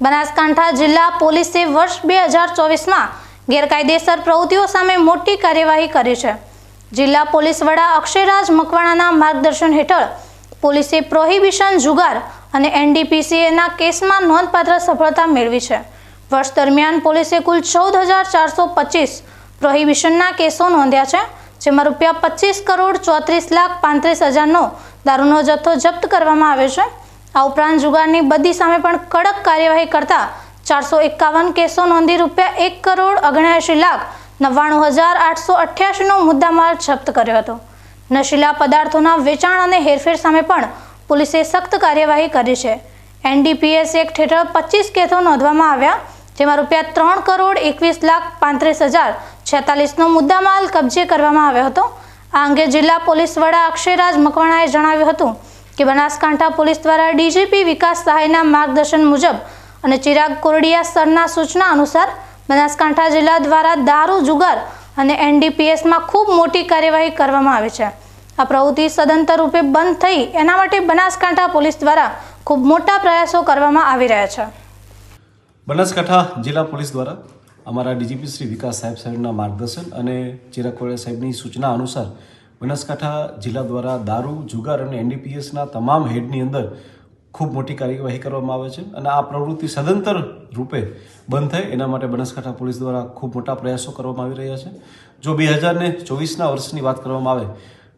બનાસકાંઠા જિલ્લા પોલીસે વર્ષ બે હજાર ચોવીસમાં ગેરકાયદેસર પ્રવૃત્તિઓ સામે મોટી કાર્યવાહી કરી છે. જિલ્લા પોલીસ વડા અક્ષયરાજ મકવાણાના માર્ગદર્શન હેઠળ પોલીસે પ્રોહિબિશન જુગાર અને એનડીપીસીએના કેસમાં નોંધપાત્ર સફળતા મેળવી છે. વર્ષ દરમિયાન પોલીસે કુલ ચૌદ હજાર ચારસો પચીસ પ્રોહિબિશનના કેસો નોંધ્યા છે, જેમાં રૂપિયા પચીસ કરોડ ચોત્રીસ લાખ પાંત્રીસ હજારનો દારૂનો જથ્થો જપ્ત કરવામાં આવ્યો છે. આ ઉપરાંત જુગારની બદી સામે પણ કડક કાર્યવાહી કરતા ચારસો એકાવન કેસો નોંધી રૂપિયા એક કરોડ ઓગણએંશી લાખ નવ્વાણું હજાર આઠસો અઠ્યાસીનો મુદ્દામાલ જપ્ત કર્યો હતો. નશીલા પદાર્થોના વેચાણ અને હેરફેર સામે પણ પોલીસે સખ્ત કાર્યવાહી કરી છે. એનડીપીએસ એક્ટ હેઠળ પચીસ કેસો નોંધવામાં આવ્યા, જેમાં રૂપિયા ત્રણ કરોડ એકવીસ લાખ પાંત્રીસ હજાર છેતાલીસનો મુદ્દામાલ કબજે કરવામાં આવ્યો હતો. આ અંગે જિલ્લા પોલીસ વડા અક્ષયરાજ મકવાણાએ જણાવ્યું હતું કે બનાસકાંઠા પોલીસ દ્વારા ડીજીપી વિકાસ સહાયના માર્ગદર્શન મુજબ અને ચિરાગ કોરડિયા સરના સૂચના અનુસાર બનાસકાંઠા જિલ્લા દ્વારા દારૂ, જુગાર અને એનડીપીએસમાં ખૂબ મોટી કાર્યવાહી કરવામાં આવે છે. આ પ્રવૃત્તિ સદંતર રૂપે બંધ થઈ એના માટે બનાસકાંઠા પોલીસ દ્વારા ખૂબ મોટા પ્રયાસો કરવામાં આવી રહ્યા છે. બનાસકાંઠા જિલ્લા પોલીસ દ્વારા અમારા ડીજીપી શ્રી વિકાસ સાહેબ સાહેબના માર્ગદર્શન અને ચિરાકોડિયા સાહેબની સૂચના અનુસાર બનાસકાંઠા જિલ્લા દ્વારા દારૂ, જુગાર અને એનડીપીએસના તમામ હેડની અંદર ખૂબ મોટી કાર્યવાહી કરવામાં આવે છે અને આ પ્રવૃત્તિ સદંતર રૂપે બંધ થાય એના માટે બનાસકાંઠા પોલીસ દ્વારા ખૂબ મોટા પ્રયાસો કરવામાં આવી રહ્યા છે. જો બે હજારને ચોવીસના વર્ષની વાત કરવામાં આવે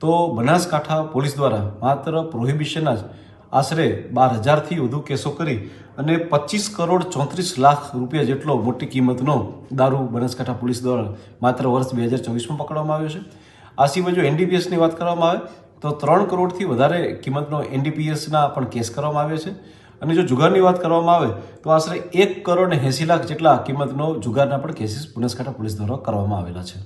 તો બનાસકાંઠા પોલીસ દ્વારા માત્ર પ્રોહિબિશનના જ આશરે બાર હજારથી વધુ કેસો કરી અને પચીસ કરોડ ચોત્રીસ લાખ રૂપિયા જેટલો મોટી કિંમતનો દારૂ બનાસકાંઠા પોલીસ દ્વારા માત્ર વર્ષ બે હજાર ચોવીસમાં પકડવામાં આવ્યો છે. આ સિવાય જો એનડીપીએસની વાત કરવામાં આવે, તો ત્રણ કરોડથી વધારે કિંમતનો એનડીપીએસના પણ કેસ કરવામાં આવ્યા છે. અને જો જુગારની વાત કરવામાં આવે, તો આશરે એક કરોડ એંસી લાખ જેટલા કિંમતનો જુગારના પણ કેસીસ બનાસકાંઠા પોલીસ દ્વારા કરવામાં આવેલા છે.